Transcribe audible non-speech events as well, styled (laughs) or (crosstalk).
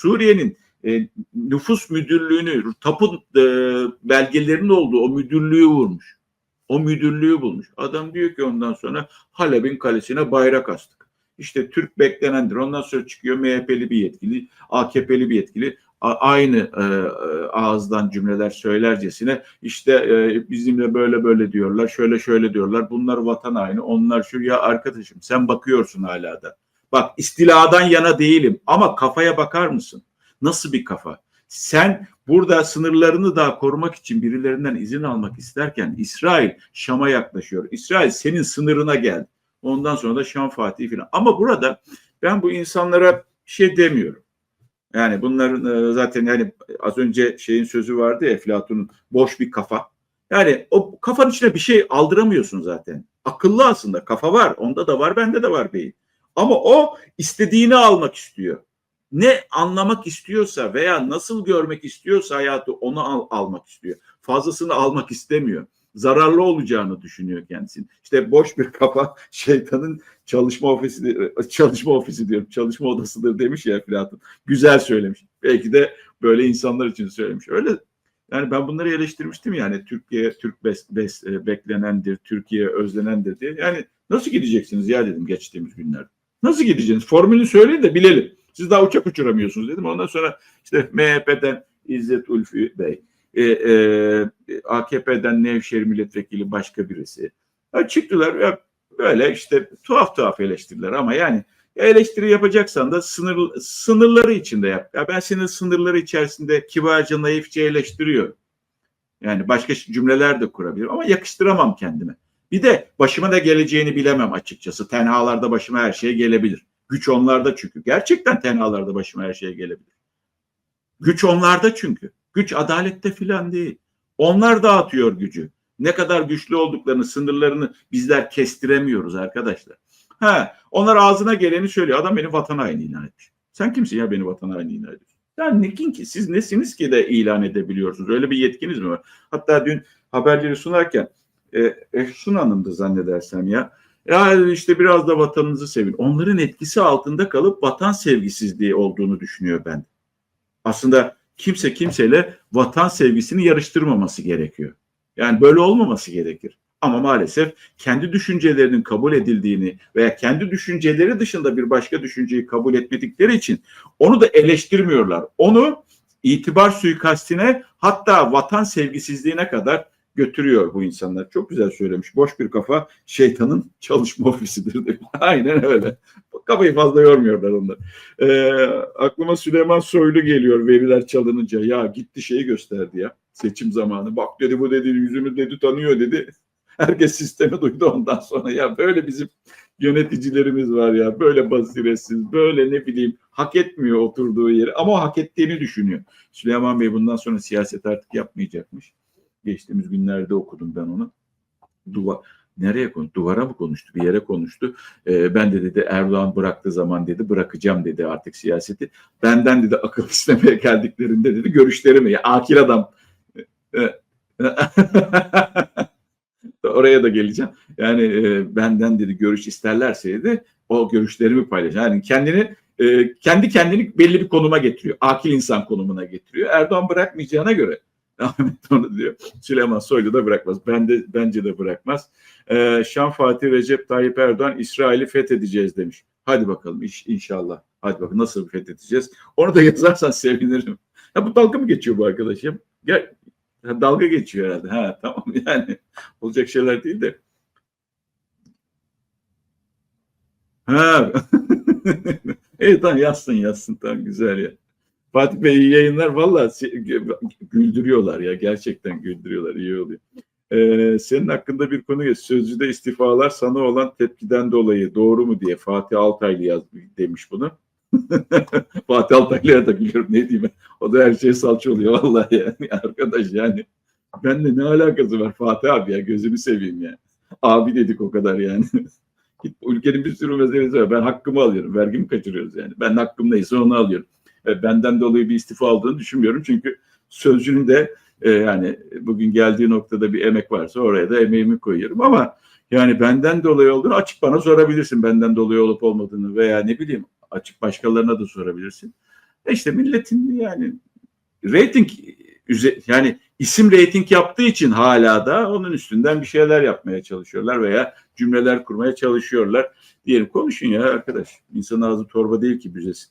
Suriye'nin e, nüfus müdürlüğünü, tapu e, belgelerinin olduğu o müdürlüğü vurmuş. O müdürlüğü bulmuş. Adam diyor ki ondan sonra Halep'in kalesine bayrak astık. İşte Türk beklenendir. Ondan sonra çıkıyor MHP'li bir yetkili, AKP'li bir yetkili aynı e, e, ağızdan cümleler söylercesine işte e, bizimle böyle böyle diyorlar, şöyle şöyle diyorlar. Bunlar vatan haini, onlar şu ya arkadaşım sen bakıyorsun hala da. Bak istiladan yana değilim ama kafaya bakar mısın? Nasıl bir kafa? Sen burada sınırlarını daha korumak için birilerinden izin almak isterken İsrail Şam'a yaklaşıyor. İsrail senin sınırına geldi. Ondan sonra da Şam Fatih filan. Ama burada ben bu insanlara şey demiyorum. Yani bunların e, zaten yani az önce şeyin sözü vardı ya Eflatun'un boş bir kafa. Yani o kafanın içine bir şey aldıramıyorsun zaten. Akıllı aslında kafa var. Onda da var bende de var beyin. Ama o istediğini almak istiyor. Ne anlamak istiyorsa veya nasıl görmek istiyorsa hayatı onu al, almak istiyor. Fazlasını almak istemiyor. Zararlı olacağını düşünüyor kendisini. İşte boş bir kafa (laughs) şeytanın çalışma ofisi çalışma ofisi diyorum çalışma odasıdır demiş ya Platon. Güzel söylemiş. Belki de böyle insanlar için söylemiş. Öyle yani ben bunları eleştirmiştim yani Türkiye Türk bes, bes, e, beklenendir, Türkiye özlenendir diye. Yani nasıl gideceksiniz ya dedim geçtiğimiz günlerde. Nasıl gideceksiniz? Formülü söyleyin de bilelim. Siz daha uçak uçuramıyorsunuz dedim. Ondan sonra işte MHP'den İzzet Ulfi Bey, e, e, AKP'den Nevşehir Milletvekili başka birisi. Ya çıktılar ya böyle işte tuhaf tuhaf eleştiriler ama yani eleştiri yapacaksan da sınır, sınırları içinde yap. Ya ben senin sınırları içerisinde kibarca naifçe eleştiriyorum. Yani başka cümleler de kurabilirim ama yakıştıramam kendime. Bir de başıma da geleceğini bilemem açıkçası. Tenhalarda başıma her şey gelebilir. Güç onlarda çünkü. Gerçekten tenhalarda başıma her şey gelebilir. Güç onlarda çünkü. Güç adalette filan değil. Onlar dağıtıyor gücü. Ne kadar güçlü olduklarını, sınırlarını bizler kestiremiyoruz arkadaşlar. Ha, onlar ağzına geleni söylüyor. Adam beni vatan haini ilan etmiş. Sen kimsin ya beni vatan haini ilan ediyorsun? Sen ne ki? Siz nesiniz ki de ilan edebiliyorsunuz? Öyle bir yetkiniz mi var? Hatta dün haberleri sunarken e, Efsun Hanım'dı zannedersem ya. Ya işte biraz da vatanınızı sevin. Onların etkisi altında kalıp vatan sevgisizliği olduğunu düşünüyor ben. Aslında kimse kimseyle vatan sevgisini yarıştırmaması gerekiyor. Yani böyle olmaması gerekir. Ama maalesef kendi düşüncelerinin kabul edildiğini veya kendi düşünceleri dışında bir başka düşünceyi kabul etmedikleri için onu da eleştirmiyorlar. Onu itibar suikastine hatta vatan sevgisizliğine kadar götürüyor bu insanlar. Çok güzel söylemiş. Boş bir kafa şeytanın çalışma (laughs) ofisidir demiş. Aynen öyle. Kafayı fazla yormuyorlar onlar. Ee, aklıma Süleyman Soylu geliyor veriler çalınınca. Ya gitti şeyi gösterdi ya seçim zamanı. Bak dedi bu dedi yüzünü dedi tanıyor dedi. (laughs) Herkes sistemi duydu ondan sonra. Ya böyle bizim yöneticilerimiz var ya. Böyle basiretsiz, böyle ne bileyim hak etmiyor oturduğu yeri. Ama hak ettiğini düşünüyor. Süleyman Bey bundan sonra siyaset artık yapmayacakmış. Geçtiğimiz günlerde okudum ben onu. Duvar, nereye konuştu? Duvara mı konuştu? Bir yere konuştu. Ee, ben de dedi Erdoğan bıraktığı zaman dedi bırakacağım dedi artık siyaseti. Benden dedi akıl (laughs) istemeye geldiklerinde dedi görüşlerimi. Ya, akil adam. (laughs) Oraya da geleceğim. Yani e, benden dedi görüş isterlerse dedi o görüşlerimi paylaşacağım. Yani kendini e, kendi kendini belli bir konuma getiriyor. Akil insan konumuna getiriyor. Erdoğan bırakmayacağına göre Ahmet onu diyor. Süleyman Soylu da bırakmaz. Ben de bence de bırakmaz. Ee, Şam Fatih Recep Tayyip Erdoğan İsrail'i fethedeceğiz demiş. Hadi bakalım iş, inşallah. Hadi bakalım nasıl fethedeceğiz. Onu da (laughs) yazarsan sevinirim. Ya bu dalga mı geçiyor bu arkadaşım? Gel, ha, dalga geçiyor herhalde. Ha tamam (laughs) yani olacak şeyler değil de. Ha. (laughs) evet tamam yazsın yazsın tamam güzel ya. Fatih Bey iyi yayınlar. Valla güldürüyorlar ya. Gerçekten güldürüyorlar. iyi oluyor. Ee, senin hakkında bir konu geç. Sözcüde istifalar sana olan tepkiden dolayı doğru mu diye Fatih Altaylı yaz demiş bunu. (laughs) Fatih Altaylı'ya da gülüyorum ne diyeyim. O da her şeye salça oluyor vallahi yani (laughs) arkadaş yani. Benle ne alakası var Fatih abi ya gözünü seveyim ya. Abi dedik o kadar yani. (laughs) Ülkenin bir sürü meselesi var. Ben hakkımı alıyorum. Vergimi kaçırıyoruz yani. Ben hakkım neyse onu alıyorum benden dolayı bir istifa aldığını düşünmüyorum. Çünkü sözcünün de e, yani bugün geldiği noktada bir emek varsa oraya da emeğimi koyuyorum ama yani benden dolayı olduğunu açık bana sorabilirsin benden dolayı olup olmadığını veya ne bileyim açık başkalarına da sorabilirsin. E işte milletin yani reyting yani isim reyting yaptığı için hala da onun üstünden bir şeyler yapmaya çalışıyorlar veya cümleler kurmaya çalışıyorlar. Diyelim konuşun ya arkadaş. İnsanın ağzı torba değil ki büzesin.